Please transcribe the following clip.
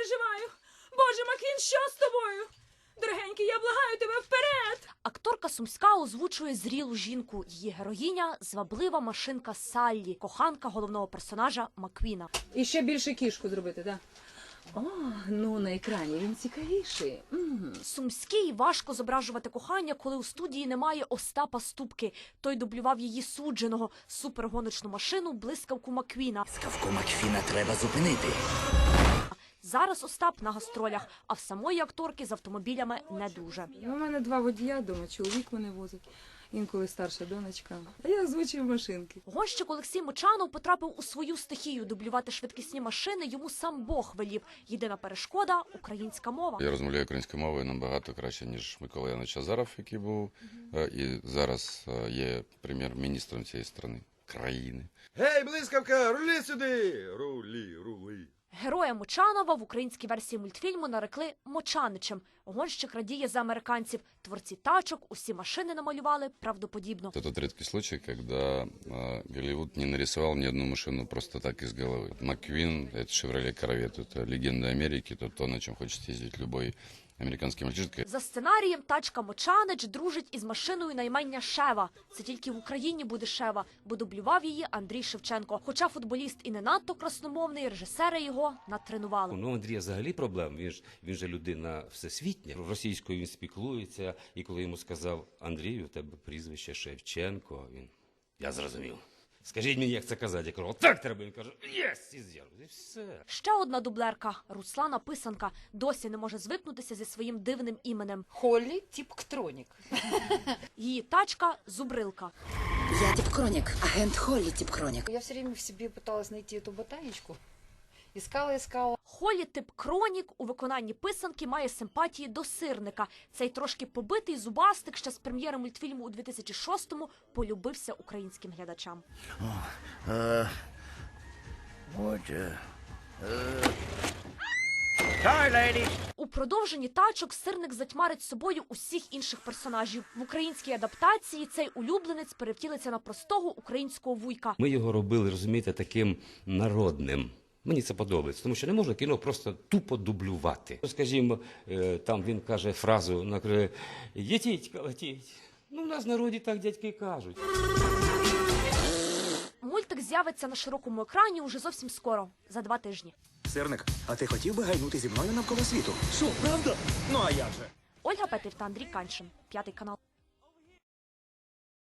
переживаю. Боже, Маквін, що з тобою? Дорогенький, я благаю тебе вперед. Акторка Сумська озвучує зрілу жінку. Її героїня зваблива машинка Саллі, коханка головного персонажа Маквіна. І ще більше кішку зробити, так? О, ну на екрані він цікавіший. М. Сумській важко зображувати кохання, коли у студії немає Остапа Ступки. Той дублював її судженого супергоночну машину блискавку Маквіна. Скавку Макфіна треба зупинити. Зараз Остап на гастролях, а в самої акторки з автомобілями не дуже. У мене два водія дома, чоловік мене возить. Інколи старша донечка. А я озвучую машинки. Гонщик Олексій Мочанов потрапив у свою стихію. Дублювати швидкісні машини йому сам Бог велів. Єдина перешкода українська мова. Я розмовляю українською мовою набагато краще, ніж Микола Янович Азаров, який був е, і зараз е, є прем'єр-міністром цієї країни. країни. Гей, блискавка, рулі сюди! Рулі. Героя Мочанова в українській версії мультфільму нарекли Мочаничем. Гонщик радіє за американців. Творці тачок усі машини намалювали правдоподібно. Это тот редкий случай, когда э, Голливуд не нарисовал ни одну машину просто так из головы. Маквин, это Chevrolet Corvette, это легенда Америки, это то, на чем хочет ездить любой американский мальчишка. За сценарієм тачка Мочанич дружить із машиною наймення Шева. Це тільки в Україні буде Шева, бо дублював її Андрій Шевченко. Хоча футболіст і не надто красномовний, режисери його натренували. Ну, Андрія взагалі проблем. Він ж він же людина всесвітня. Російською він спіклується, і коли йому сказав Андрію, у тебе прізвище Шевченко, він я зрозумів. Скажіть мені, як це казати? Я кажу, так треба. Він каже, єс, і з'явився. І все. Ще одна дублерка Руслана Писанка досі не може звикнутися зі своїм дивним іменем. Холлі Тіпктронік. Її тачка зубрилка. Я Тіпкронік, агент Холлі Тіпкронік. Я все время в собі пыталась знайти эту ботанічку. Искала, искала. Холі тип Кронік у виконанні писанки має симпатії до сирника. Цей трошки побитий зубастик ще з прем'єри мультфільму у 2006-му полюбився українським глядачам. Е, Отже. У продовженні тачок сирник затьмарить собою усіх інших персонажів. В українській адаптації цей улюбленець перевтілиться на простого українського вуйка. Ми його робили, розумієте, таким народним. Мені це подобається, тому що не можна кіно просто тупо дублювати. Скажімо, е, там він каже фразу, каже, «Єтіть, колотіть». Ну, в нас в народі так дядьки кажуть. Мультик з'явиться на широкому екрані уже зовсім скоро, за два тижні. Сирник, а ти хотів би гайнути зі мною навколо світу? Що, правда? Ну а як же? Ольга Петрів та Андрій Каншин, п'ятий канал.